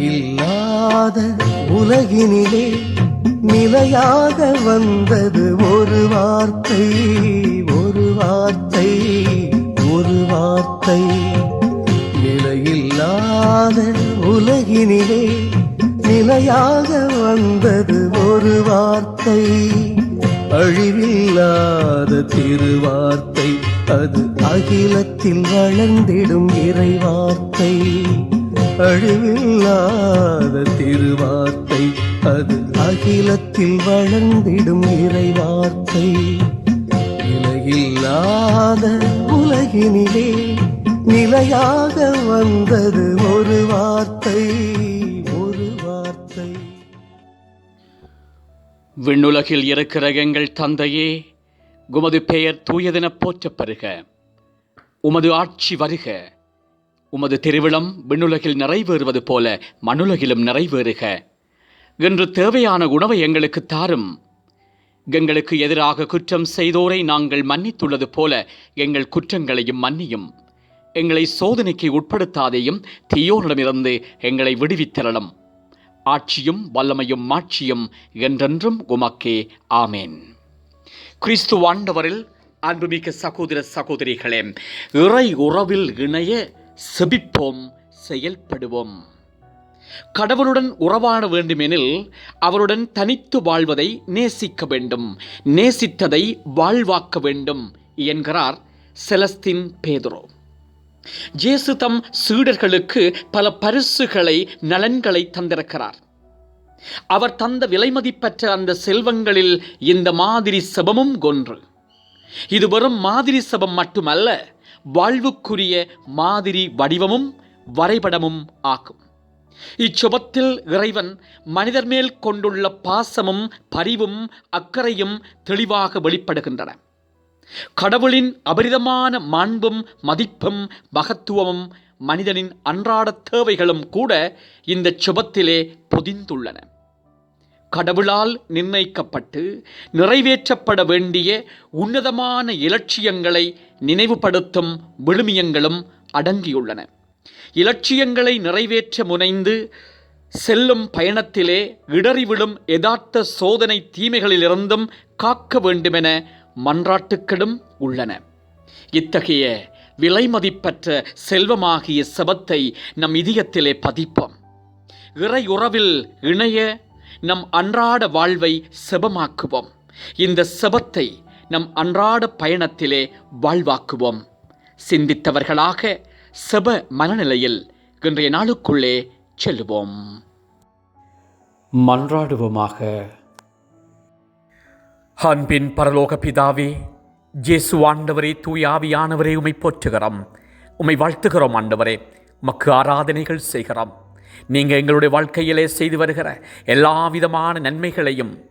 இல்லாத உலகினிலே நிலையாக வந்தது ஒரு வார்த்தை ஒரு வார்த்தை ஒரு வார்த்தை. நிலையில்லாத உலகினிலே நிலையாக வந்தது ஒரு வார்த்தை. அழிவில்லாத திருவார்த்தை அது அகிலத்தில் வளர்ந்திடும் இறைவார்த்தை. அழிவில்லாத திருவார்த்தை அது அகிலத்தில் வளர்ந்திடும் இறைவார்த்தை. நிலையில்லாத உலகினிலே நிலையாக வந்தது ஒரு வார்த்தை ஒரு வார்த்தை. விண்ணுலகில் இருக்கிற எங்கள் தந்தையே உமது பெயர் தூயதென போற்றப்பெறுக உமது ஆட்சி வருக. உமது திருவிழம் விண்ணுலகில் நிறைவேறுவது போல மண்ணுலகிலும் நிறைவேறுக. என்று தேவையான உணவை எங்களுக்கு தாரும். எங்களுக்கு எதிராக குற்றம் செய்தோரை நாங்கள் மன்னித்துள்ளது போல எங்கள் குற்றங்களையும் மன்னியும். எங்களை சோதனைக்கு உட்படுத்தாதையும் தீயோரிடமிருந்து எங்களை விடுவித்தரலும். ஆட்சியும் வல்லமையும் மாட்சியும் என்றென்றும் உமக்கே ஆமேன். கிறிஸ்து ஆண்டவரில் அன்புமிக்க சகோதர சகோதரிகளே இறை உறவில் இணைய செபிப்போம் செயல்படுவோம். கடவுளுடன் உறவாட வேண்டுமெனில் அவருடன் தனித்து வாழ்வதை நேசிக்க வேண்டும் நேசித்ததை வாழ்வாக்க வேண்டும் என்கிறார் செலஸ்தின் பேதுரோ. ஜேசு தம் சீடர்களுக்கு பல பரிசுகளை நலன்களை தந்திருக்கிறார். அவர் தந்த விலைமதிப்பற்ற அந்த செல்வங்களில் இந்த மாதிரி சபமும் ஒன்று இது வெறும் மாதிரி சபம் மட்டுமல்ல வாழ்வுக்குரிய மாதிரி வடிவமும் வரைபடமும் ஆகும் இச்சுபத்தில் இறைவன் மனிதர் மேல் கொண்டுள்ள பாசமும் பரிவும் அக்கறையும் தெளிவாக வெளிப்படுகின்றன. கடவுளின் அபரிதமான மாண்பும் மதிப்பும் மகத்துவமும் மனிதனின் அன்றாட தேவைகளும் கூட இந்த சுபத்திலே பொதிந்துள்ளன. கடவுளால் நிர்ணயிக்கப்பட்டு நிறைவேற்றப்பட வேண்டிய உன்னதமான இலட்சியங்களை நினைவுபடுத்தும் விழுமியங்களும் அடங்கியுள்ளன. இலட்சியங்களை நிறைவேற்ற முனைந்து செல்லும் பயணத்திலே இடறிவிடும் எதார்த்த யதார்த்த சோதனை தீமைகளிலிருந்தும் காக்க வேண்டுமென மன்றாட்டுக்களும் உள்ளன. இத்தகைய விலைமதிப்பற்ற செல்வமாகிய செபத்தை நம் இதயத்திலே பதிப்போம். இறை உறவில் இணைய நம் அன்றாட வாழ்வை செபமாக்குவோம். இந்த செபத்தை நம் அன்றாட பயணத்திலே வாழ்வாக்குவோம். சிந்தித்தவர்களாக செப மனநிலையில் இன்றைய நாளுக்குள்ளே செல்லுவோம். மன்றாடுவோமாக. அன்பின் பரலோக பிதாவே ஜேசு ஆண்டவரே தூய் ஆவியானவரே உமை போற்றுகிறோம். உமை வாழ்த்துகிறோம் ஆண்டவரே மக்கு ஆராதனைகள் செய்கிறோம். நீங்கள் எங்களுடைய வாழ்க்கையிலே செய்து வருகிற எல்லா விதமான நன்மைகளையும்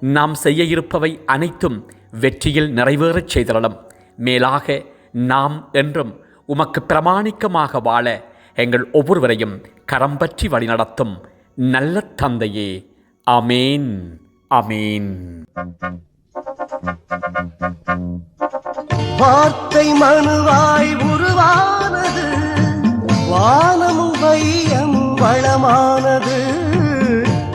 நாம் செய்ய இருப்பவை அனைத்தும் வெற்றியில் நிறைவேறச் செய்திடலாம் மேலாக நாம் என்றும் உமக்கு பிரமாணிக்கமாக வாழ எங்கள் ஒவ்வொருவரையும் கரம் பற்றி வழிநடத்தும் நல்ல தந்தையே. அமேன் அமேன் வார்த்தை மனுவாய் உருவானது வானமும் வையமும் வளமானது.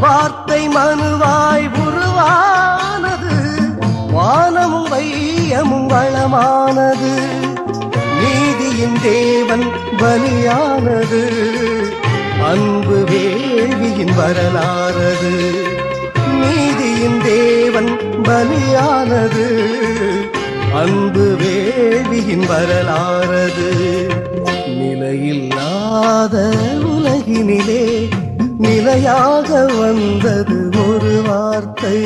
வார்த்தை மனுவாய் தேவன் பலியானது. அன்பு வேள்வியின் வரலாறது. நீதியின் தேவன் பலியானது. அன்பு வேள்வியின் வரலாறது. நிலையில்லாத உலகினிலே நிலையாக வந்தது ஒரு வார்த்தை.